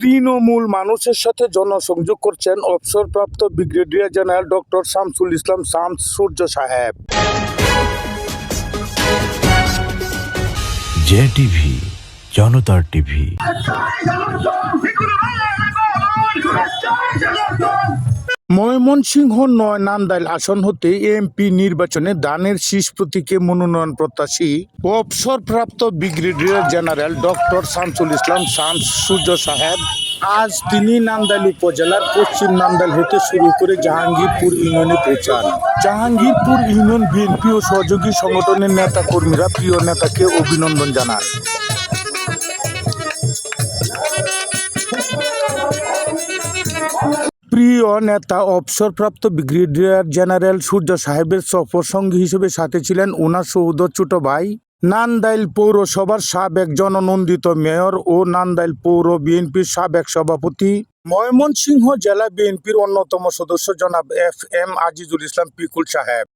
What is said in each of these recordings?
তৃণমূল মানুষের সাথে জনসংযোগ করছেন অবসরপ্রাপ্ত brigadier general doctor Shamsul Islam Shams Surya সাহেব জে টিভি জনতার টিভি ময়মনসিংহ নয় নান্দাইল আসন হতে এমপি নির্বাচনে দানের শীষ প্রতীকে মনোনয়ন প্রত্যাশী অবসরপ্রাপ্ত brigadier general doctor Shamsul Islam Shams Surya সাহেব। আজ তিনি নান্দাইল উপজেলার পশ্চিম নান্দাইল হতে শুরু করে জাহাঙ্গীরপুর ইউনিয়নে পৌঁছান। জাহাঙ্গীরপুর ইউনিয়ন বিএনপি ও সহযোগী সংগঠনের নেতা কর্মীরা প্রিয় নেতাকে অভিনন্দন জানান। প্রিয় নেতা, অবসরপ্রাপ্ত ব্রিগেডিয়ার জেনারেল সূর্য সাহেবের সফর সঙ্গী হিসেবে সাথে ছিলেন ওনার সৌদ ছোট ভাই। নান্দাইল পৌরসভার সাবেক জননন্দিত মেয়র ও নান্দাইল পৌর বিএনপির সাবেক সভাপতি। ময়মনসিংহ জেলা বিএনপির অন্যতম সদস্য জনাব এফ এম আজিজুল ইসলাম পিকুল সাহেব।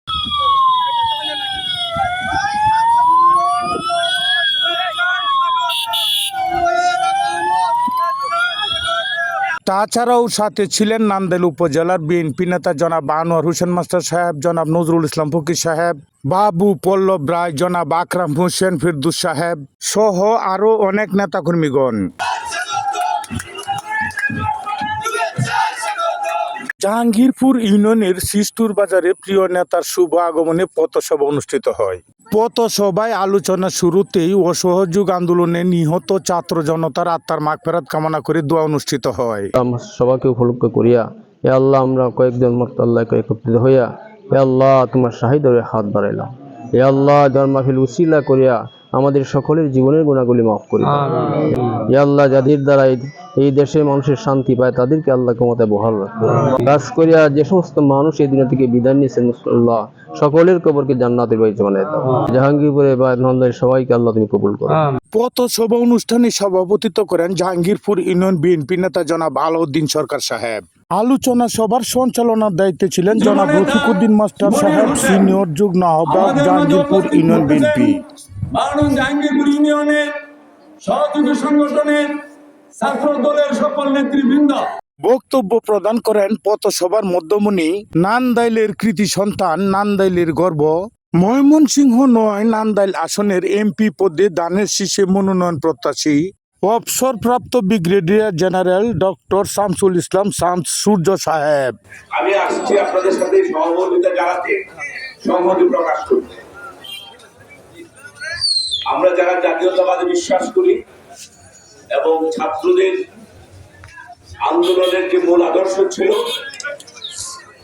তাছাড়াও সাথে ছিলেন নান্দেল উপজেলার বিএনপি নেতা জনাব আনোয়ার হোসেন মাস্টার সাহেব, জনাব নজরুল ইসলাম ফকির সাহেব, বাবু পল্লব রায়, জনাব আকরাম হোসেন ফিরদুস সাহেব সহ আরও অনেক নেতাকর্মীগণ। জাহাঙ্গীরপুর ইউনিয়নের সিস্টুর বাজারে প্রিয় নেতার শুভ আগমনে পথসভা অনুষ্ঠিত হয়। পথসভায় আলোচনা শুরুতেই অসহযোগ আন্দোলনে নিহত ছাত্র জনতার আত্মার মাগফেরাত কামনা করে দোয়া অনুষ্ঠিত হয়। আমার সবাইকে উপলক্ষ করিয়া এ আল্লাহ, আমরা কয়েকজন মর্ত আল্লাহকে একত্রিত হইয়া এ আল্লাহ, তোমার শাহিদরে হাত বাড়াইলাম। এ আল্লাহ জন্মাফিল উসিলা করিয়া আমাদের সকলের জীবনের গুণাগুলি মাফ করি আল্লাহ যাদের দ্বারা এই- দেশের মানুষের শান্তি পায় তাদেরকে আল্লাহ ক্ষমতায় বহাল রাখবে কাজ করিয়া যে সমস্ত মানুষ এই দুনিয়া থেকে বিদায় নিয়েছেন আল্লাহ সকলের কবরকে জান্নাতের বাড়িতে বানিয়ে দাও। জাহাঙ্গীরপুরে বা নন্দের সবাইকে আল্লাহ তুমি কবুল করো। পথসভা অনুষ্ঠানে সভাপতিত্ব করেন জাহাঙ্গীরপুর ইউনিয়ন বিএনপি নেতা জনাব আলাউদ্দিন সরকার সাহেব। আলোচনা সভার সঞ্চালনার দায়িত্বে ছিলেন জনাব রফিকুদ্দিন মাস্টার সাহেব সিনিয়র যুগ্ম আহ্বায়ক জাহাঙ্গীরপুর ইউনিয়ন বিএনপি। বারণ জাহাঙ্গীরপুর ইউনিয়নের সহযোগী সংগঠনের ছাত্র দলের সকল নেতৃবৃন্দ। বক্তব্য প্রদান করেন পথসভার মধ্যমণি নান্দাইলের কৃতি সন্তান নান্দাইলের গর্ব। ময়মনসিংহ নয় নান্দাইল আসনের এমপি পদে দানের শীষে মনোনয়ন প্রত্যাশী। অবসরপ্রাপ্ত brigadier general doctor Shamsul Islam Shams Surya সাহেব। আমি আসছি আপনাদের সাথে সহমর্মিতা জানাতে। সংহতি প্রকাশ করতে। আমরা যারা জাতীয়তাবাদে বিশ্বাস করি এবং ছাত্রদের আন্দোলনের যে মূল আদর্শ ছিল,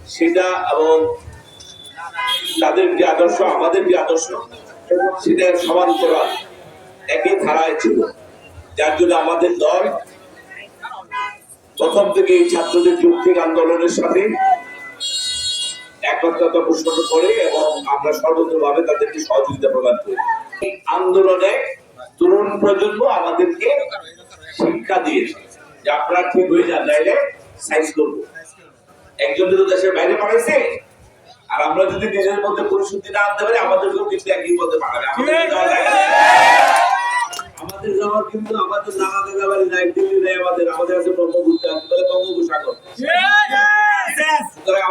সেটা এবং তাদের যে আদর্শ, আমাদের যে আদর্শ, সেটা সমান্তরাল একই ধারায় ছিল। যার জন্য আমাদের দল প্রথম থেকে এই ছাত্রদের যৌক্তিক আন্দোলনের সাথে একত্রতা পোষণ করে এবং আমরা সর্বতভাবে তাদেরকে সহযোগিতা প্রদান করি। আন্দোলনে তরুণ প্রজন্ম আমাদেরকে শিক্ষা দিয়েছে যে আপনারা ঠিক হয়ে যান নাইলে সাইজ করব। একজন যদি দেশের বাইরে পাঠাইছে আর আমরা যদি নিজের মধ্যে পরিশুদ্ধি না আনতে পারি আমাদেরকেও কিন্তু একই পথে পাঠাবে। আমাদের যাওয়ার কিন্তু আমাদের নানা দাদা বাড়ি নাই দিল্লি নেই আমাদের আমাদের আছে ব্রহ্মপুত্র বঙ্গোপসাগর।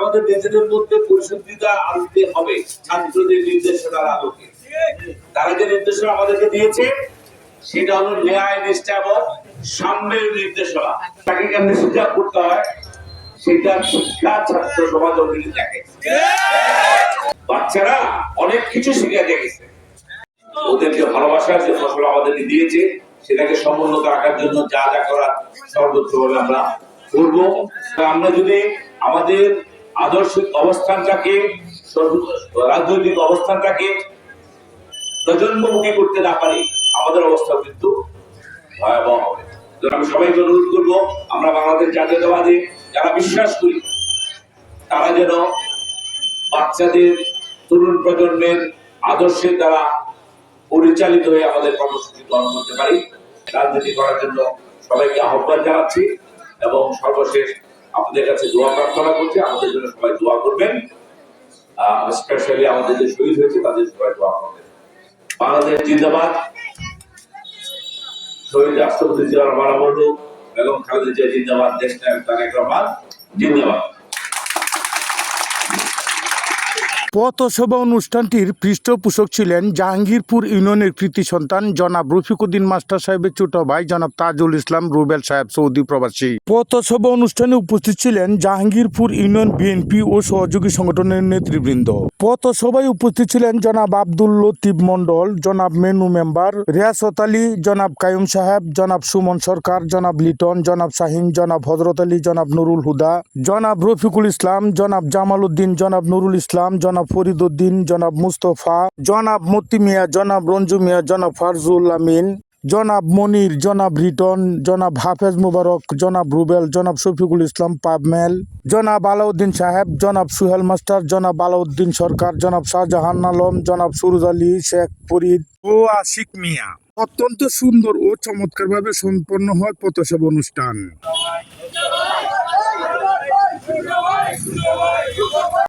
আমাদের নিজেদের মধ্যে পরিশুদ্ধিতা আনতে হবে ছাত্রদের নির্দেশনার আলোকে। তারা যে নির্দেশনা আমাদেরকে দিয়েছে, সেটা হলো ন্যায়, নিষ্ঠা এবং সাম্যের নির্দেশনা। তাকে কেমনি শিক্ষা করতে হয়, সেটা শিক্ষা ছাত্র সমাজ বাচ্চারা অনেক কিছু শিখে দেখেছে ওদেরকে যে ফসল আমাদেরকে দিয়েছে, সেটাকে সমুন্নত রাখার জন্য যা যা করার সর্বোচ্চভাবে আমরা করব। আমরা যদি আমাদের আদর্শিক অবস্থানটাকে, রাজনৈতিক অবস্থানটাকে প্রজন্মমুখী করতে না পারি, আমাদের অবস্থা কিন্তু ভয়াবহ হবে। আমি সবাইকে অনুরোধ করব, আমরা বাংলাদেশ জাতীয়তাবাদী যারা বিশ্বাস করি, তারা যেন বাচ্চাদের, তরুণ প্রজন্মের আদর্শের দ্বারা পরিচালিত হয়ে আমাদের কর্মসূচি গ্রহণ করতে পারি। রাজনীতি করার জন্য সবাইকে আহ্বান জানাচ্ছি এবং সর্বশেষ আপনাদের কাছে দোয়া প্রার্থনা করছি, আমাদের জন্য সবাই দোয়া করবেন। স্পেশালি আমাদের যে শহীদ হয়েছে, তাদের সবাই দোয়া করবেন। বাংলাদেশ জিন্দাবাদ। শহীদ রাষ্ট্রপতি জিয়া রহমান বলল বেগম খালেদা জিয়া জিন্দাবাদ, দেশ নায়ক তারেক রহমান জিন্দাবাদ। পথসভা অনুষ্ঠানটির পৃষ্ঠপোষক ছিলেন জাহাঙ্গীরপুর ইউনিয়নের কৃতি সন্তান জনাব রফিকুদ্দিন মাস্টার সাহেবের ছোট ভাই জনাব তাজুল ইসলাম রুবেল সাহেব, সৌদি প্রবাসী। পথসভা অনুষ্ঠানে উপস্থিত ছিলেন জাহাঙ্গীরপুর ইউনিয়ন বিএনপি ও সহযোগী সংগঠনের নেতৃবৃন্দ। পথসভায় উপস্থিত ছিলেন জনাব আব্দুল লতিফ মন্ডল জনাব মেনু মেম্বার রিয়াসত আলী, জনাব কায়ুম সাহেব, জনাব সুমন সরকার, জনাব লিটন, জনাব শাহিন, জনাব হজরত আলী, জনাব নুরুল হুদা, জনাব রফিকুল ইসলাম, জনাব জামাল উদ্দিন, জনাব নুরুল ইসলাম, জনাব ফরিদ উদ্দিন জনাব মুস্তফা, জনাব মতি মিয়া, জনাব রঞ্জু মিয়া, জনাব ফারজুল আমিন, জনাব মনির, জনাব রিটন, জনাব হাফেজ মুবারক, জনাব রুবেল, জনাব শফিকুল ইসলাম, পাবমেল, জনাব আলাউদ্দিন সাহেব, জনাব সুহেল মাস্টার, জনাব আলাউদ্দিন সরকার, জনাব শাহজাহান আলম, জনাব সুরুজ আলী, শেখ ফরিদ ও আশিক মিয়া। অত্যন্ত সুন্দর ও চমৎকারভাবে সম্পন্ন হয় পথসেবা অনুষ্ঠান।